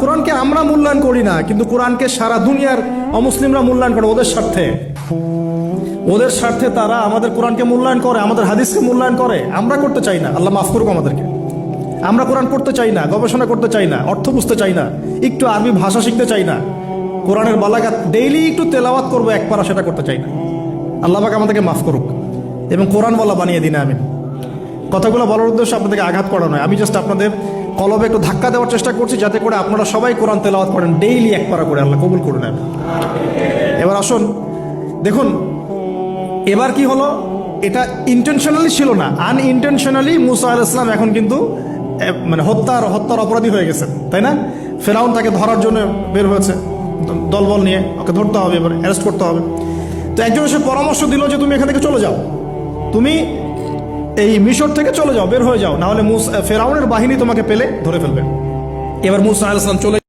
কোরআনকে আমরা মূল্যায়ন করি না, কিন্তু কোরআনকে সারা দুনিয়ার অমুসলিমরা মূল্যায়ন করে ওদের স্বার্থে। ওদের স্বার্থে তারা আমাদের কোরআনকে মূল্যায়ন করে, আমাদের হাদিসকে মূল্যায়ন করে। আমরা করতে চাই না। আল্লাহ মাফ করুক আমাদেরকে। আমরা কোরআন পড়তে চাই না, গবেষণা করতে চাই না, অর্থ বুঝতে চাই না, একটু আরবি ভাষা শিখতে চাই না। কোরআনের বালাগাত, ডেইলি একটু তেলাওয়াত করব, এক পারা সেটা করতে চাই না। আল্লাহ পাক আমাদেরকে মাফ করুক। এবং কোরআনওয়ালা বানিয়ে দিন আমি কথাগুলো বলার উদ্দেশ্য আপনাদেরকে আঘাত করা নয়। আমি জাস্ট আপনাদের কলবে একটু ধাক্কা দেওয়ার চেষ্টা করছি, যাতে করে আপনারা সবাই কোরআন তেলাওয়াত করেন। ডেইলি এক পারা করে আল্লাহ কবুল করে নেন এবার আসুন, দেখুন, এবার কি হলো? এটা ইন্টেনশনালি ছিল না। আনইনটেনশনালি মুসা আল ইসলাম এখন কিন্তু মানে হত্যার হত্যার অপরাধী হয়ে গেছেন তাই না? ফেরাউন তাকে ধরার জন্য বের হয়েছে, দলবল নিয়ে, ওকে ধরতে হবে, এবার অ্যারেস্ট করতে হবে। তো একজন এসে পরামর্শ দিল যে, তুমি এখান থেকে চলে যাও। তুমি এই মিশর থেকে চলে যাও, বের হয়ে যাও। নাহলে মুস ফেরাউনের বাহিনী তোমাকে পেলে ধরে ফেলবে। এবার মুসা আল চলে